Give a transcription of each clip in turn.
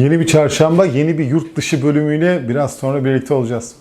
Yeni bir çarşamba, yeni bir yurt dışı bölümüyle biraz sonra birlikte olacağız.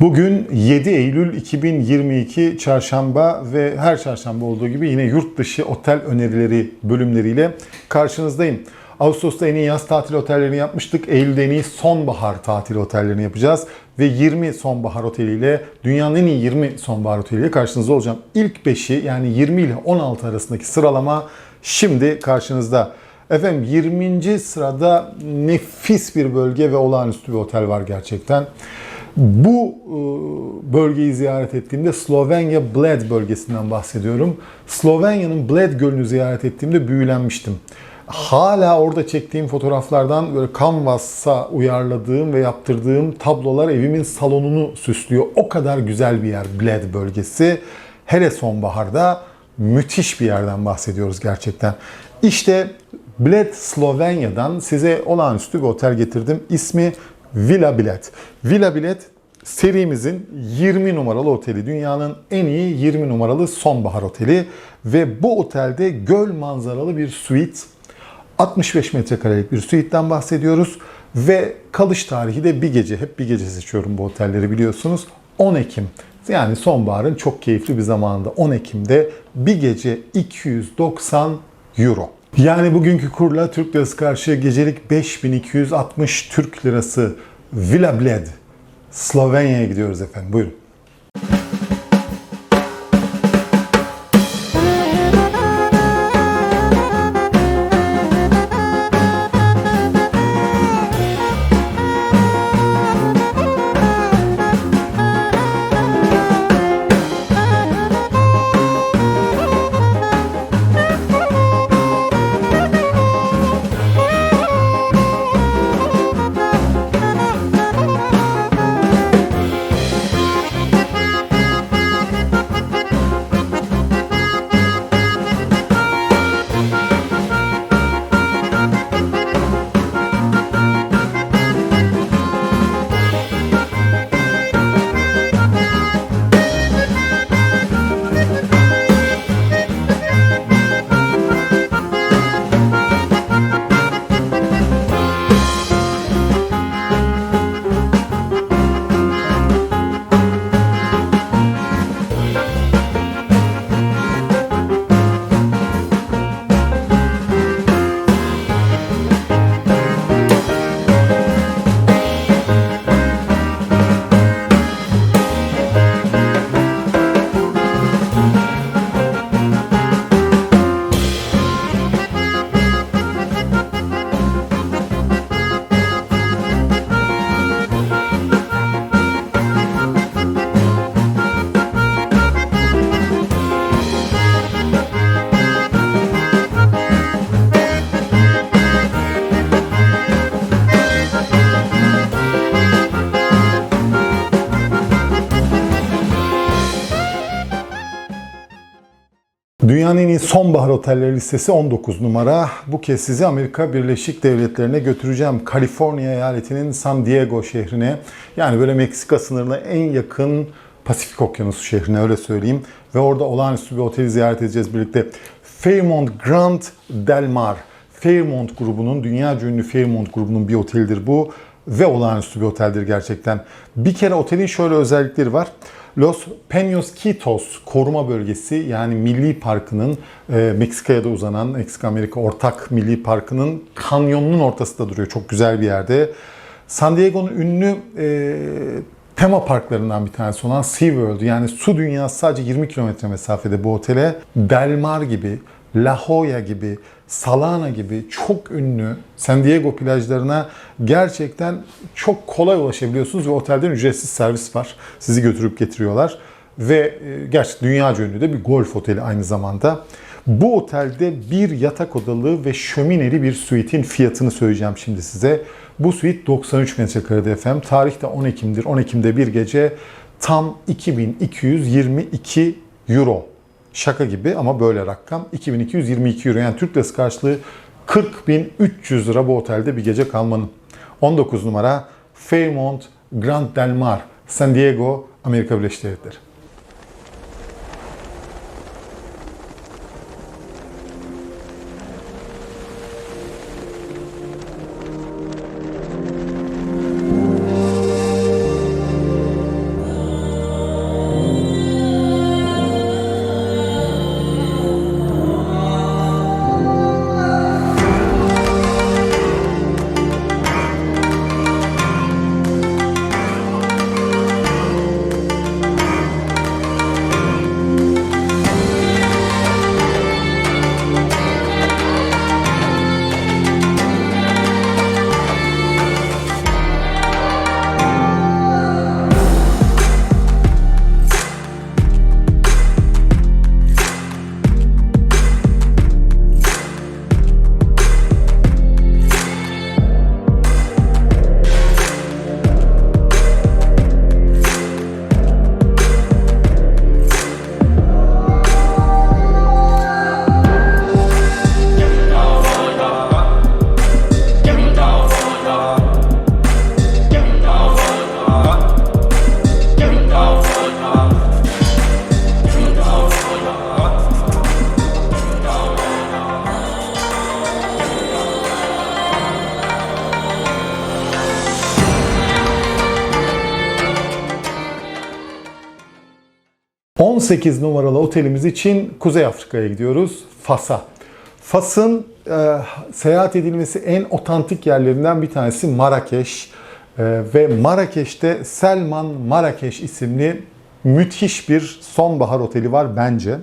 Bugün 7 Eylül 2022 çarşamba ve her çarşamba olduğu gibi yine yurt dışı otel önerileri bölümleriyle karşınızdayım. Ağustos'ta en iyi yaz tatil otellerini yapmıştık. Eylül'de en iyi sonbahar tatil otellerini yapacağız. Ve 20 sonbahar oteliyle dünyanın en iyi 20 sonbahar oteliyle karşınızda olacağım. İlk 5'i yani 20 ile 16 arasındaki sıralama şimdi karşınızda. Efendim 20. sırada nefis bir bölge ve olağanüstü bir otel var gerçekten. Bu e, bölgeyi ziyaret ettiğimde Slovenya Bled bölgesinden bahsediyorum. Slovenya'nın Bled Gölü'nü ziyaret ettiğimde büyülenmiştim. Hala orada çektiğim fotoğraflardan böyle Canvas'a uyarladığım ve yaptırdığım tablolar evimin salonunu süslüyor. O kadar güzel bir yer Bled bölgesi. Hele sonbaharda müthiş bir yerden bahsediyoruz gerçekten. İşte Bled Slovenya'dan size olağanüstü bir otel getirdim. İsmi Villa Bled. Villa Bled serimizin 20 numaralı oteli. Dünyanın en iyi 20 numaralı sonbahar oteli. Ve bu otelde göl manzaralı bir suite. 65 metrekarelik bir suite'den bahsediyoruz. Ve kalış tarihi de bir gece. Hep bir gece seçiyorum bu otelleri biliyorsunuz. 10 Ekim. Yani sonbaharın çok keyifli bir zamanında 10 Ekim'de bir gece 290 euro. Yani bugünkü kurla Türk lirası karşı gecelik 5260 Türk lirası Villa Bled. Slovenya'ya gidiyoruz efendim. Buyurun. Dünyanın en iyi sonbahar otelleri listesi 19 numara. Bu kez sizi Amerika Birleşik Devletleri'ne götüreceğim. Kaliforniya eyaletinin San Diego şehrine. Yani böyle Meksika sınırına en yakın Pasifik Okyanusu şehrine öyle söyleyeyim. Ve orada olağanüstü bir oteli ziyaret edeceğiz birlikte. Fairmont Grand Del Mar. Fairmont grubunun, dünya ünlü Fairmont grubunun bir otelidir bu. Ve olağanüstü bir oteldir gerçekten. Bir kere otelin şöyle özellikleri var. Los Peños Quitos koruma bölgesi yani milli parkının e, Meksika'ya da uzanan Meksika-Amerika ortak milli parkının kanyonunun ortasında duruyor. Çok güzel bir yerde. San Diego'nun ünlü e, tema parklarından bir tanesi olan SeaWorld yani su dünyası sadece 20 kilometre mesafede bu otele Del Mar gibi, La Jolla gibi, Salana gibi çok ünlü San Diego plajlarına gerçekten çok kolay ulaşabiliyorsunuz ve otelden ücretsiz servis var. Sizi götürüp getiriyorlar ve e, gerçi dünya ünlü de bir golf oteli aynı zamanda. Bu otelde bir yatak odalı ve şömineli bir suite'in fiyatını söyleyeceğim şimdi size. Bu suite 93 metrekarede efendim. Tarih de 10 Ekim'dir. 10 Ekim'de bir gece tam 2222 euro. Şaka gibi ama böyle rakam. 2222 euro yani Türk lirası karşılığı 40.300 lira bu otelde bir gece kalmanın. 19 numara Fairmont Grand Del Mar, San Diego, Amerika Birleşik Devletleri. 18 numaralı otelimiz için Kuzey Afrika'ya gidiyoruz. Fas'a. Fas'ın e, seyahat edilmesi en otantik yerlerinden bir tanesi Marrakeş. E, ve Marrakeş'te Selman Marrakeş isimli müthiş bir sonbahar oteli var bence.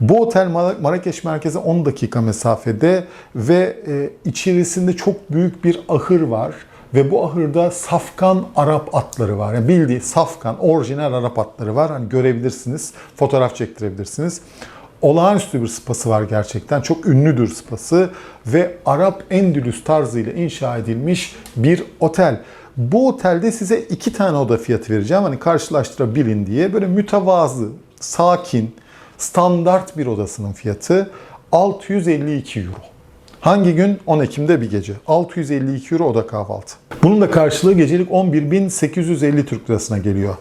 Bu otel Mar- Marrakeş merkeze 10 dakika mesafede ve e, içerisinde çok büyük bir ahır var. Ve bu ahırda safkan Arap atları var. Yani bildiği safkan, orijinal Arap atları var. Hani görebilirsiniz, fotoğraf çektirebilirsiniz. Olağanüstü bir spası var gerçekten. Çok ünlüdür spası ve Arap Endülüs tarzıyla inşa edilmiş bir otel. Bu otelde size iki tane oda fiyatı vereceğim. Hani karşılaştırabilin diye. Böyle mütevazı, sakin, standart bir odasının fiyatı 652 euro. Hangi gün? 10 Ekim'de bir gece. 652 euro oda kahvaltı. Bunun da karşılığı gecelik 11.850 Türk lirasına geliyor.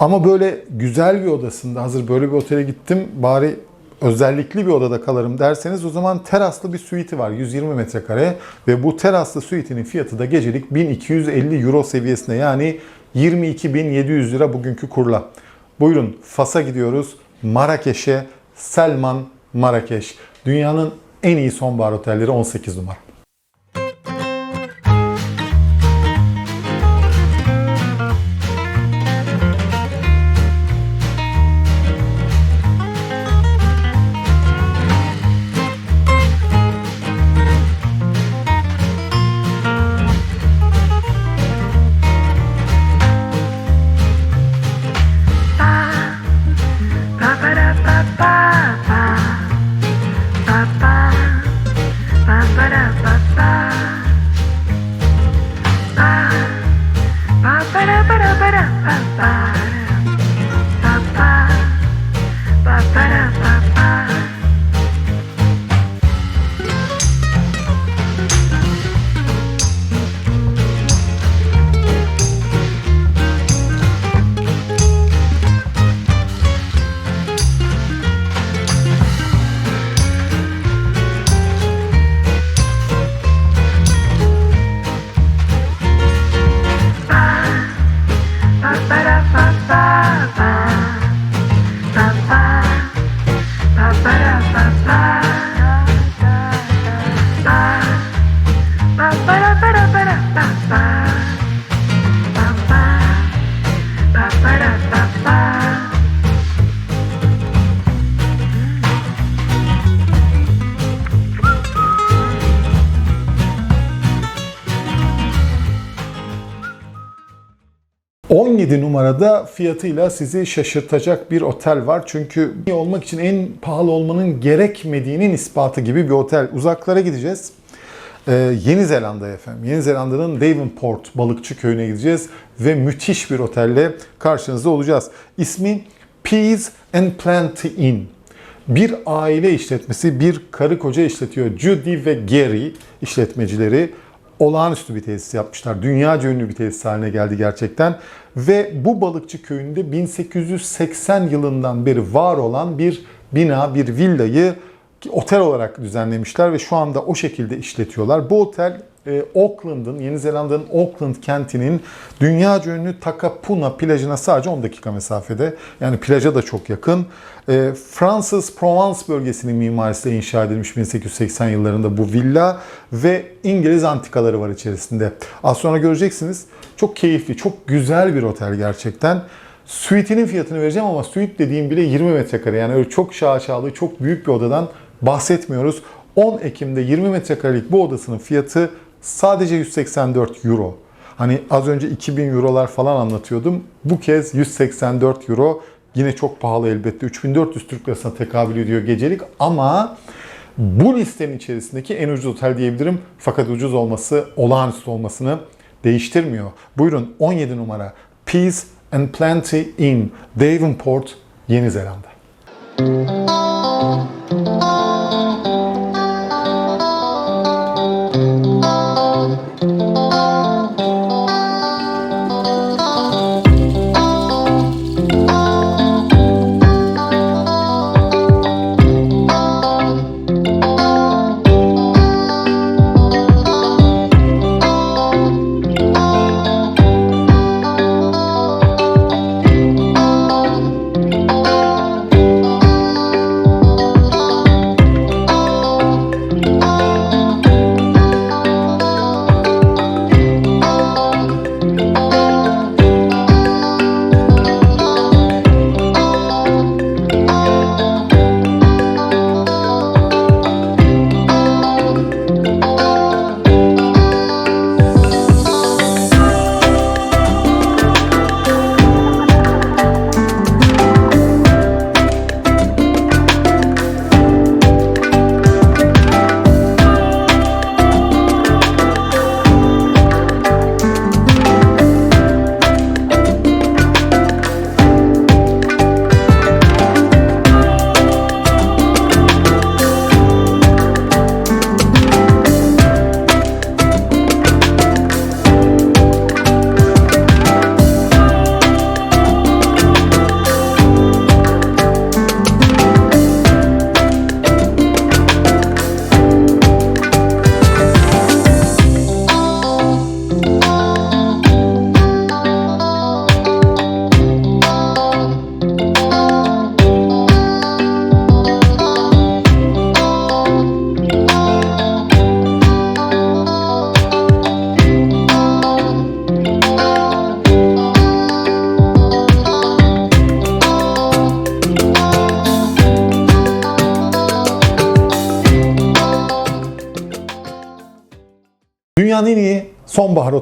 Ama böyle güzel bir odasında hazır böyle bir otele gittim bari özellikli bir odada kalırım derseniz o zaman teraslı bir suiti var 120 metrekare ve bu teraslı suitinin fiyatı da gecelik 1250 euro seviyesinde yani 22.700 lira bugünkü kurla. Buyurun Fas'a gidiyoruz. Marrakeş'e Selman Marrakeş. Dünyanın en iyi sonbahar otelleri 18 numara. Hı. 17 numarada fiyatıyla sizi şaşırtacak bir otel var. Çünkü olmak için en pahalı olmanın gerekmediğinin ispatı gibi bir otel. Uzaklara gideceğiz. Ee, Yeni Zelanda efendim. Yeni Zelanda'nın Devonport balıkçı köyüne gideceğiz ve müthiş bir otelle karşınızda olacağız. İsmi Peace and Plenty Inn. Bir aile işletmesi, bir karı koca işletiyor. Judy ve Gary işletmecileri olağanüstü bir tesis yapmışlar. Dünyaca ünlü bir tesis haline geldi gerçekten. Ve bu balıkçı köyünde 1880 yılından beri var olan bir bina, bir villayı otel olarak düzenlemişler ve şu anda o şekilde işletiyorlar. Bu otel e, Auckland'ın, Yeni Zelanda'nın Auckland kentinin dünyaca ünlü Takapuna plajına sadece 10 dakika mesafede. Yani plaja da çok yakın. E, Fransız Provence bölgesinin mimarisiyle inşa edilmiş 1880 yıllarında bu villa ve İngiliz antikaları var içerisinde. Az sonra göreceksiniz. Çok keyifli, çok güzel bir otel gerçekten. Suite'inin fiyatını vereceğim ama suite dediğim bile 20 metrekare. Yani öyle çok şaşalı, çok büyük bir odadan bahsetmiyoruz. 10 Ekim'de 20 metrekarelik bu odasının fiyatı sadece 184 euro. Hani az önce 2000 eurolar falan anlatıyordum. Bu kez 184 euro. Yine çok pahalı elbette. 3400 Türk lirasına tekabül ediyor gecelik ama bu listenin içerisindeki en ucuz otel diyebilirim. Fakat ucuz olması olağanüstü olmasını değiştirmiyor. Buyurun 17 numara Peace and Plenty Inn, Devonport, Yeni Zelanda.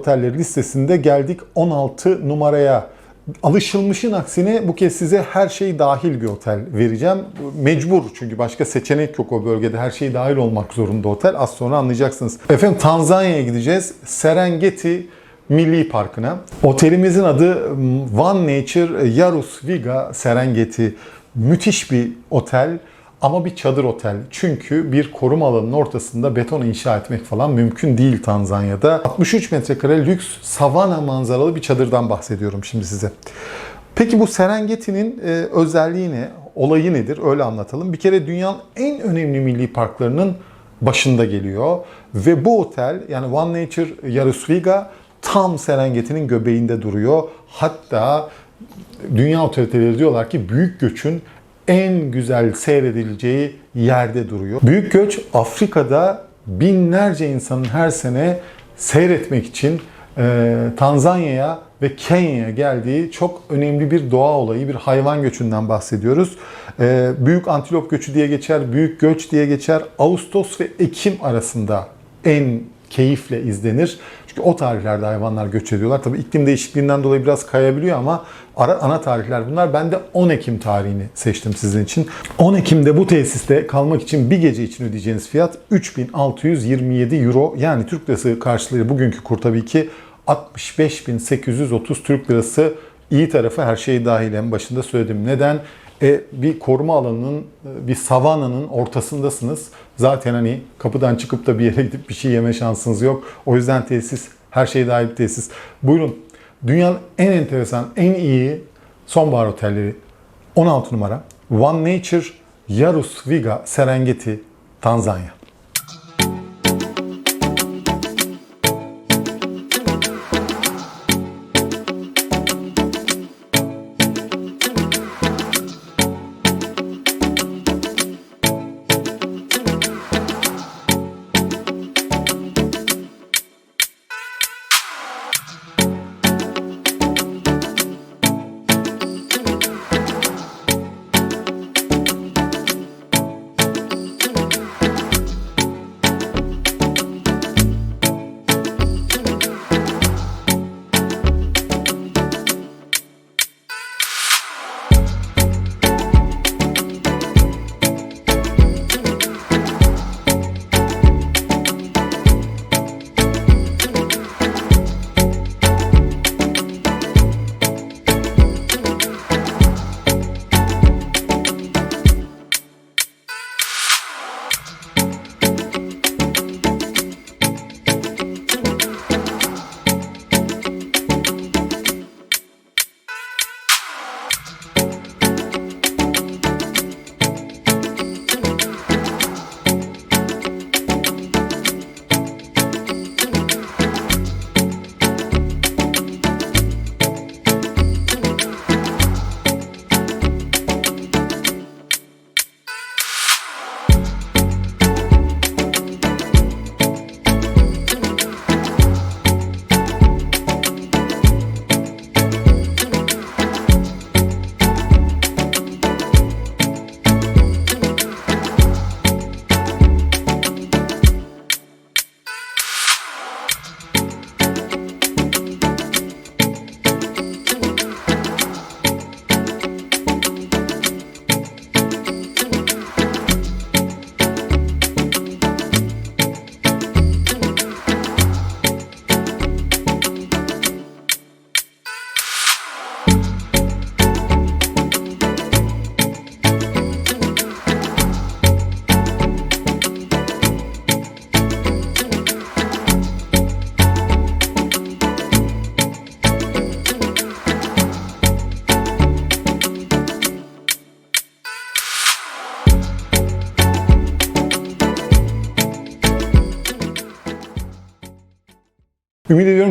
Otelleri listesinde geldik 16 numaraya. Alışılmışın aksine bu kez size her şey dahil bir otel vereceğim. Mecbur çünkü başka seçenek yok o bölgede. Her şey dahil olmak zorunda otel. Az sonra anlayacaksınız. Efendim Tanzanya'ya gideceğiz. Serengeti Milli Parkı'na. Otelimizin adı One Nature Yarus Viga Serengeti. Müthiş bir otel ama bir çadır otel. Çünkü bir koruma alanının ortasında beton inşa etmek falan mümkün değil Tanzanya'da. 63 metrekare lüks savana manzaralı bir çadırdan bahsediyorum şimdi size. Peki bu Serengeti'nin e, özelliği ne? Olayı nedir? Öyle anlatalım. Bir kere dünyanın en önemli milli parklarının başında geliyor. Ve bu otel yani One Nature Yarusviga tam Serengeti'nin göbeğinde duruyor. Hatta dünya otoriteleri diyorlar ki büyük göçün en güzel seyredileceği yerde duruyor. Büyük göç Afrika'da binlerce insanın her sene seyretmek için e, Tanzanya'ya ve Kenya'ya geldiği çok önemli bir doğa olayı, bir hayvan göçünden bahsediyoruz. E, büyük antilop göçü diye geçer, büyük göç diye geçer. Ağustos ve Ekim arasında en keyifle izlenir. Çünkü o tarihlerde hayvanlar göç ediyorlar. Tabii iklim değişikliğinden dolayı biraz kayabiliyor ama ara, ana tarihler bunlar. Ben de 10 Ekim tarihini seçtim sizin için. 10 Ekim'de bu tesiste kalmak için bir gece için ödeyeceğiniz fiyat 3627 euro. Yani Türk lirası karşılığı bugünkü kur tabii ki 65.830 Türk lirası. İyi tarafı her şey dahil en başında söyledim. Neden? E, bir koruma alanının, bir savananın ortasındasınız. Zaten hani kapıdan çıkıp da bir yere gidip bir şey yeme şansınız yok. O yüzden tesis, her şey dahil tesis. Buyurun, dünyanın en enteresan, en iyi sonbahar otelleri 16 numara. One Nature Yarus Viga Serengeti, Tanzanya.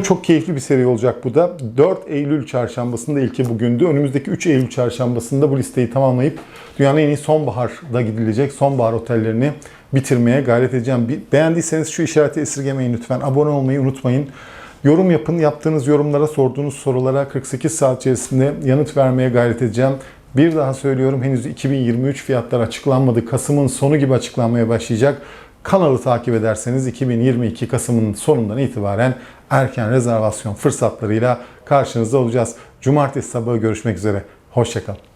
Çok keyifli bir seri olacak bu da. 4 Eylül çarşambasında ilki bugündü. Önümüzdeki 3 Eylül çarşambasında bu listeyi tamamlayıp dünyanın en iyi sonbaharda gidilecek sonbahar otellerini bitirmeye gayret edeceğim. Beğendiyseniz şu işareti esirgemeyin lütfen. Abone olmayı unutmayın. Yorum yapın. Yaptığınız yorumlara, sorduğunuz sorulara 48 saat içerisinde yanıt vermeye gayret edeceğim. Bir daha söylüyorum henüz 2023 fiyatlar açıklanmadı. Kasım'ın sonu gibi açıklanmaya başlayacak. Kanalı takip ederseniz 2022 Kasım'ın sonundan itibaren erken rezervasyon fırsatlarıyla karşınızda olacağız. Cumartesi sabahı görüşmek üzere. Hoşçakalın.